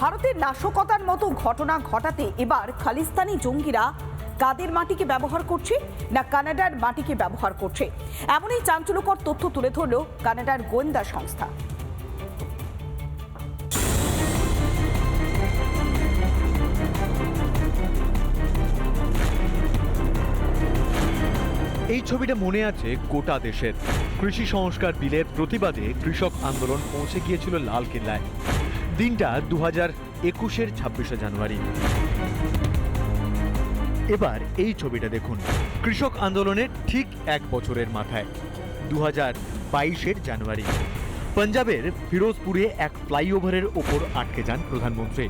ভারতের নাশকতার মতো ঘটনা ঘটাতে এবার খালিস্তানি জঙ্গিরা কাদের মাটিকে ব্যবহার করছে না কানাডার মাটিকে ব্যবহার করছে? এমনই চাঞ্চল্যকর তথ্য তুলে ধরল কানাডার গোয়েন্দা সংস্থা। এই ছবিটা মনে আছে গোটা দেশের। কৃষি সংস্কার বিলের প্রতিবাদে কৃষক আন্দোলন পৌঁছে গিয়েছিল লাল কেল্লায়। দিনটা দু হাজার একুশের ছাব্বিশে জানুয়ারি। এবার এই ছবিটা দেখুন। কৃষক আন্দোলনের ঠিক এক বছরের মাথায় দু হাজার বাইশের জানুয়ারি। পাঞ্জাবের ফিরোজপুরে এক ফ্লাইওভারের ওপর আটকে যান প্রধানমন্ত্রী।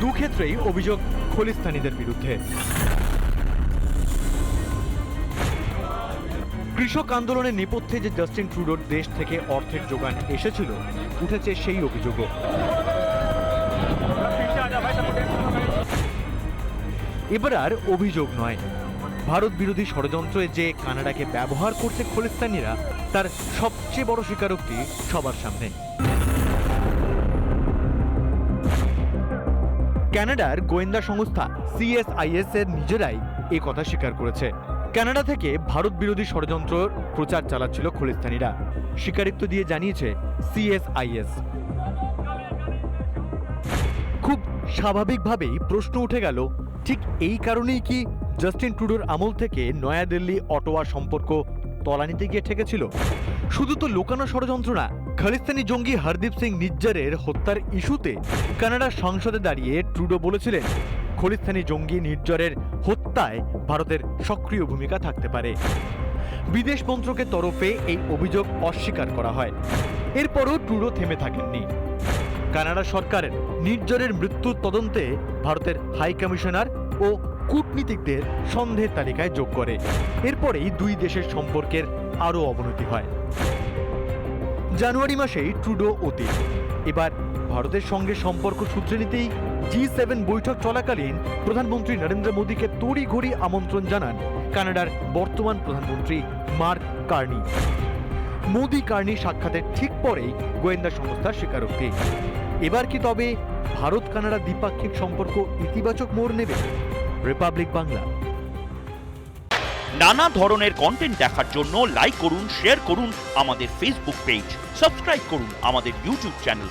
দুক্ষেত্রেই অভিযোগ খলিস্তানিদের বিরুদ্ধে। কৃষক আন্দোলনের নেপথ্যে যে জাস্টিন ট্রুডোর দেশ থেকে অর্থের যোগান এসেছিল, উঠেছে সেই অভিযোগও। এবার আর অভিযোগ নয়। ভারত বিরোধী ষড়যন্ত্রে যে কানাডাকে ব্যবহার করছে খলিস্তানিরা, তার সবচেয়ে বড় স্বীকারোক্তি সবার সামনে। কানাডার গোয়েন্দা সংস্থা সিএসআইএস এর নিজেরাই এ কথা স্বীকার করেছে। কানাডা থেকে ভারত বিরোধী ষড়যন্ত্র প্রচার চালাচ্ছিল খলিস্তানিরা। স্বীকারিত্ব দিয়ে জানিয়েছে সিএসআইএস। খুব স্বাভাবিকভাবেই প্রশ্ন উঠে গেল, ঠিক এই কারণেই কি জাস্টিন ট্রুডোর আমল থেকে নয়াদিল্লি অটোয়া সম্পর্ক তলানিতে গিয়ে ঠেকেছিল? শুধু তো লোকানো ষড়যন্ত্র না, খালিস্তানি জঙ্গি হরদীপ সিং নিজ্জারের হত্যার ইস্যুতে কানাডার সংসদে দাঁড়িয়ে ট্রুডো বলেছিলেন খলিস্তানি জঙ্গি নির্জরের হত্যায় ভারতের সক্রিয় ভূমিকা থাকতে পারে। বিদেশ মন্ত্রকের তরফে এই অভিযোগ অস্বীকার করা হয়। এরপরও ট্রুডো থেমে থাকেননি। কানাডা সরকারের নির্জরের মৃত্যুর তদন্তে ভারতের হাই কমিশনার ও কূটনীতিকদের সন্দেহের তালিকায় যোগ করে। এরপরেই দুই দেশের সম্পর্কের আরও অবনতি হয়। জানুয়ারি মাসেই ট্রুডো অতীত। এবার ভারতের সঙ্গে সম্পর্ক সূত্রে নিতেই জি সেভেন বৈঠক চলাকালীন প্রধানমন্ত্রী নরেন্দ্র মোদীকে তড়িঘড়ি আমন্ত্রণ জানান কানাডার বর্তমান প্রধানমন্ত্রী মার্ক কার্নি। মোদি কার্নি সাক্ষাতের ঠিক পরেই গোয়েন্দা সংস্থার স্বীকারোক্তি। এবার কি তবে ভারত কানাডা দ্বিপাক্ষিক সম্পর্ক ইতিবাচক মোড় নেবে? রিপাবলিক বাংলা। নানা ধরনের কন্টেন্ট দেখার জন্য লাইক করুন শেয়ার করুন আমাদের ফেসবুক পেজ সাবস্ক্রাইব করুন আমাদের ইউটিউব চ্যানেল